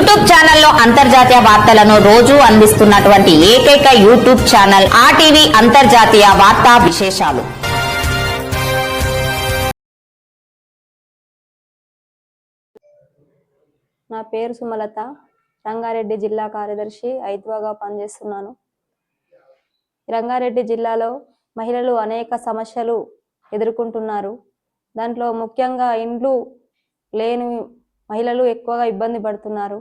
YouTube ఛానల్లో అంతర్జాతీయ వార్తలను రోజు అందిస్తున్నటువంటి ఏకైక యూట్యూబ్ ఛానల్ ఆర్టీవీ అంతర్జాతీయ వార్తా విశేషాలు. నా పేరు సుమలత. రంగారెడ్డి జిల్లా కార్యదర్శి ఐద్వాగా పనిచేస్తున్నాను. రంగారెడ్డి జిల్లాలో మహిళలు అనేక సమస్యలు ఎదుర్కొంటున్నారు. దాంట్లో ముఖ్యంగా ఇండ్లు లేని మహిళలు ఎక్కువగా ఇబ్బంది పడుతున్నారు.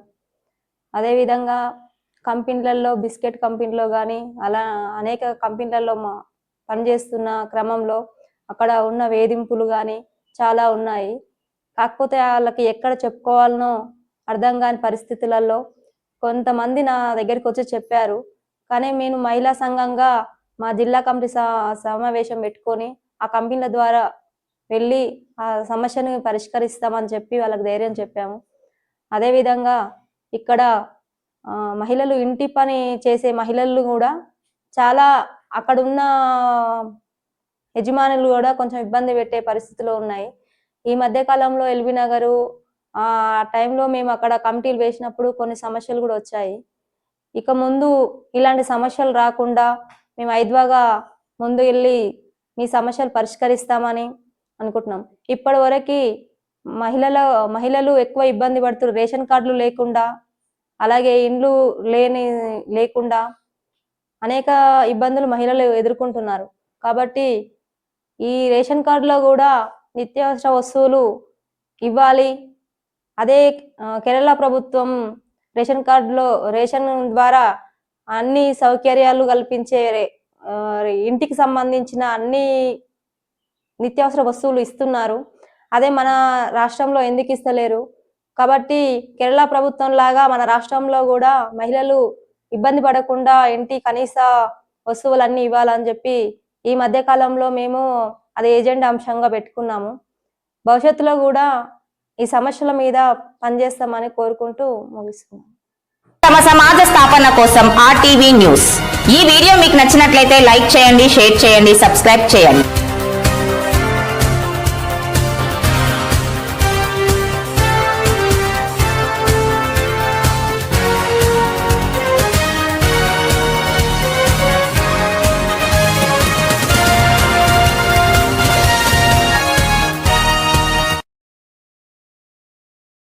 అదేవిధంగా కంపెనీలలో బిస్కెట్ కంపెనీలో కానీ అలా అనేక కంపెనీలలో మా- పనిచేస్తున్న క్రమంలో అక్కడ ఉన్న వేధింపులు కానీ చాలా ఉన్నాయి. కాకపోతే వాళ్ళకి ఎక్కడ చెప్పుకోవాలనో అర్థం కాని పరిస్థితులలో కొంతమంది నా దగ్గరికి వచ్చి చెప్పారు. కానీ నేను మహిళా సంఘంగా మా జిల్లా కమిటీ స- సమావేశం పెట్టుకొని ఆ కంపెనీల ద్వారా వెళ్ళి ఆ సమస్యను పరిష్కరిస్తామని చెప్పి వాళ్ళకి ధైర్యం చెప్పాము. అదేవిధంగా ఇక్కడ మహిళలు ఇంటి పని చేసే మహిళలు కూడా చాలా అక్కడున్న యజమానులు కూడా కొంచెం ఇబ్బంది పెట్టే పరిస్థితిలో ఉన్నాయి. ఈ మధ్య కాలంలో ఎల్బీ నగరు ఆ టైంలో మేము అక్కడ కమిటీలు వేసినప్పుడు కొన్ని సమస్యలు కూడా వచ్చాయి. ఇక ముందు ఇలాంటి సమస్యలు రాకుండా మేము ఐద్వాగా ముందు వెళ్ళి మీ సమస్యలు పరిష్కరిస్తామని అనుకుంటున్నాం. ఇప్పటి వరకు మహిళల మహిళలు ఎక్కువ ఇబ్బంది పడుతున్నారు రేషన్ కార్డులు లేకుండా అలాగే ఇండ్లు లేని లేకుండా అనేక ఇబ్బందులు మహిళలు ఎదుర్కొంటున్నారు. కాబట్టి ఈ రేషన్ కార్డులో కూడా నిత్యావసర వస్తువులు ఇవ్వాలి. అదే కేరళ ప్రభుత్వం రేషన్ కార్డులో రేషన్ ద్వారా అన్ని సౌకర్యాలు కల్పించే ఇంటికి సంబంధించిన అన్ని నిత్యావసర వస్తువులు ఇస్తున్నారు. అదే మన రాష్ట్రంలో ఎందుకు ఇస్తలేరు? కాబట్టి కేరళ ప్రభుత్వం లాగా మన రాష్ట్రంలో కూడా మహిళలు ఇబ్బంది పడకుండా ఇంటి కనీస వస్తువులన్నీ ఇవ్వాలని చెప్పి ఈ మధ్య కాలంలో మేము అది ఏజెండా అంశంగా పెట్టుకున్నాము. భవిష్యత్తులో కూడా ఈ సమస్యల మీద పనిచేస్తామని కోరుకుంటూ ముగిస్తున్నాం తమ సమాజ స్థాపన కోసం ఆర్టీవీ న్యూస్. ఈ వీడియో మీకు నచ్చినట్లయితే లైక్ చేయండి షేర్ చేయండి సబ్స్క్రైబ్ చేయండి.